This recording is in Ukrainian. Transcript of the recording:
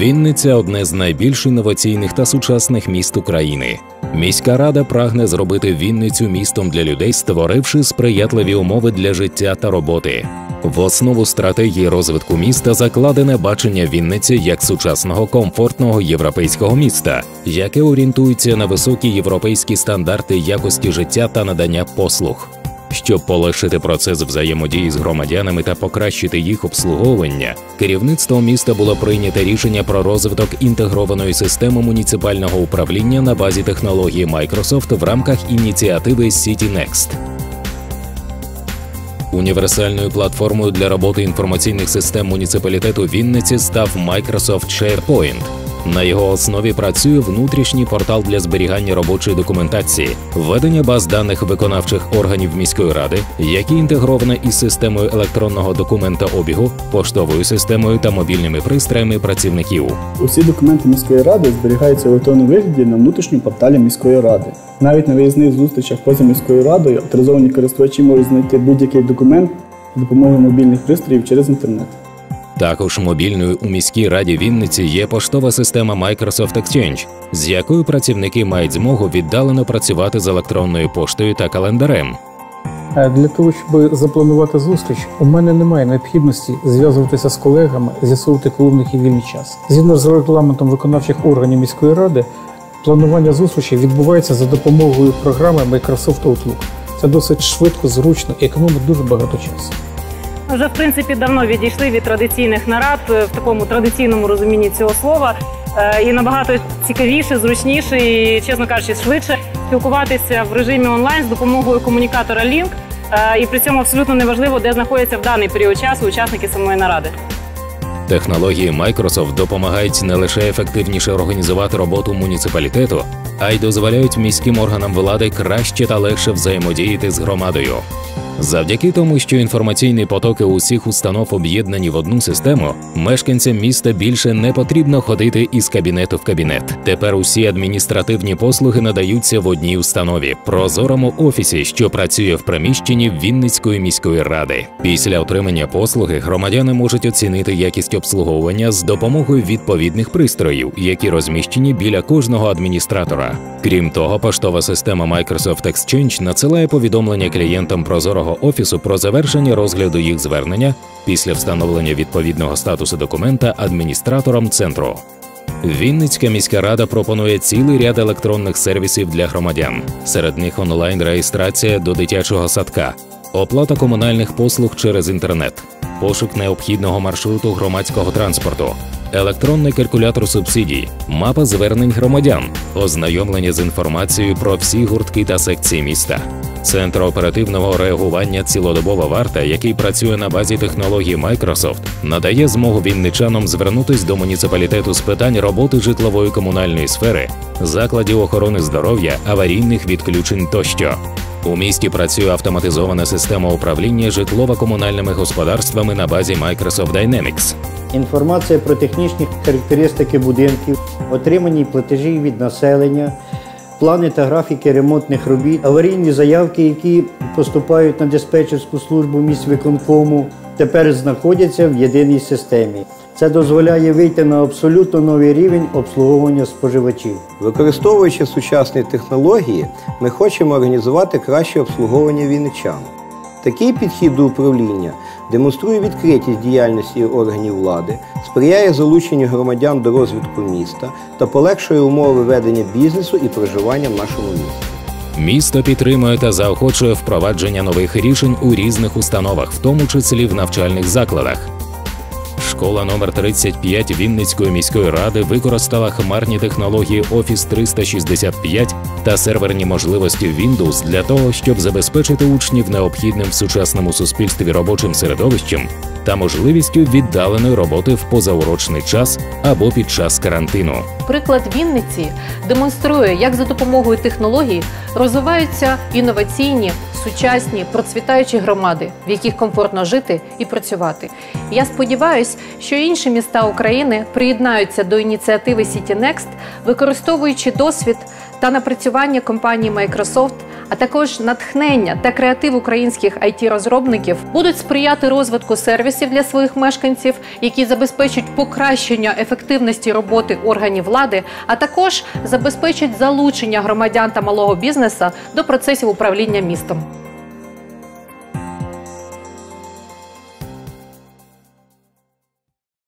Вінниця одне з найбільш інноваційних та сучасних міст України. Міська рада прагне зробити Вінницю містом для людей, створивши сприятливі умови для життя та роботи. В основу стратегії розвитку міста закладене бачення Вінниці як сучасного комфортного європейського міста, яке орієнтується на високі європейські стандарти якості життя та надання послуг. Щоб полегшити процес взаємодії з громадянами та покращити їх обслуговування, керівництвом міста було прийнято рішення про розвиток інтегрованої системи муніципального управління на базі технології Microsoft в рамках ініціативи CityNext. Універсальною платформою для роботи інформаційних систем муніципалітету Вінниці став Microsoft SharePoint. На його основі працює внутрішній портал для зберігання робочої документації, введення баз даних виконавчих органів міської ради, які інтегровані із системою електронного документообігу, поштовою системою та мобільними пристроями працівників. Усі документи міської ради зберігаються в електронному вигляді на внутрішньому порталі міської ради. Навіть на виїзних зустрічах поза міською радою авторизовані користувачі можуть знайти будь-який документ за допомогою мобільних пристроїв через інтернет. Також мобільною у міській раді Вінниці є поштова система Microsoft Exchange, з якою працівники мають змогу віддалено працювати з електронною поштою та календарем. Е, Для того, щоб запланувати зустріч, у мене немає необхідності зв'язуватися з колегами, з'ясовувати, коли в них є вільний час. Згідно з регламентом виконавчих органів міської ради, планування зустрічі відбувається за допомогою програми Microsoft Outlook. Це досить швидко, зручно і економить дуже багато часу. Вже в принципі давно відійшли від традиційних нарад е, в такому традиційному розумінні цього слова. Е, І набагато цікавіше, зручніше і, чесно кажучи, швидше спілкуватися в режимі онлайн з допомогою комунікатора Link. Е, І при цьому абсолютно неважливо, де знаходяться в даний період часу учасники самої наради. Технології Microsoft допомагають не лише ефективніше організувати роботу муніципалітету, а й дозволяють міським органам влади краще та легше взаємодіяти з громадою. Завдяки тому, що інформаційні потоки усіх установ об'єднані в одну систему, мешканцям міста більше не потрібно ходити із кабінету в кабінет. Тепер усі адміністративні послуги надаються в одній установі прозорому офісі, що працює в приміщенні Вінницької міської ради. Після отримання послуги громадяни можуть оцінити якість обслуговування з допомогою відповідних пристроїв, які розміщені біля кожного адміністратора. Крім того, поштова система Microsoft Exchange надсилає повідомлення клієнтам прозорого офісу про завершення розгляду їх звернення після встановлення відповідного статусу документа адміністратором центру. Вінницька міська рада пропонує цілий ряд електронних сервісів для громадян. Серед них онлайн-реєстрація до дитячого садка, оплата комунальних послуг через інтернет, пошук необхідного маршруту громадського транспорту, електронний калькулятор субсидій, мапа звернень громадян, ознайомлення з інформацією про всі гуртки та секції міста. Центр оперативного реагування цілодобова варта, який працює на базі технології Microsoft, надає змогу вінничанам звернутись до муніципалітету з питань роботи житлової комунальної сфери, закладів охорони здоров'я, аварійних відключень тощо. У місті працює автоматизована система управління житлово-комунальними господарствами на базі Microsoft Dynamics. Інформація про технічні характеристики будинків, отримані платежі від населення, плани та графіки ремонтних робіт, аварійні заявки, які поступають на диспетчерську службу міськвиконкому, тепер знаходяться в єдиній системі. Це дозволяє вийти на абсолютно новий рівень обслуговування споживачів. Використовуючи сучасні технології, ми хочемо організувати краще обслуговування вінничан. Такий підхід до управління демонструє відкритість діяльності органів влади, сприяє залученню громадян до розвитку міста та полегшує умови ведення бізнесу і проживання в нашому місті. Місто підтримує та заохочує впровадження нових рішень у різних установах, в тому числі в навчальних закладах. Школа номер 35 Вінницької міської ради використала хмарні технології Office 365 та серверні можливості Windows для того, щоб забезпечити учнів необхідним в сучасному суспільстві робочим середовищем та можливістю віддаленої роботи в позаурочний час або під час карантину. Приклад Вінниці демонструє, як за допомогою технологій розвиваються інноваційні, сучасні, процвітаючі громади, в яких комфортно жити і працювати. Я сподіваюся, що інші міста України приєднаються до ініціативи CityNext, використовуючи досвід та напрацювання компанії Microsoft, а також натхнення та креатив українських it розробників будуть сприяти розвитку сервісів для своїх мешканців, які забезпечать покращення ефективності роботи органів влади, а також забезпечать залучення громадян та малого бізнеса до процесів управління містом.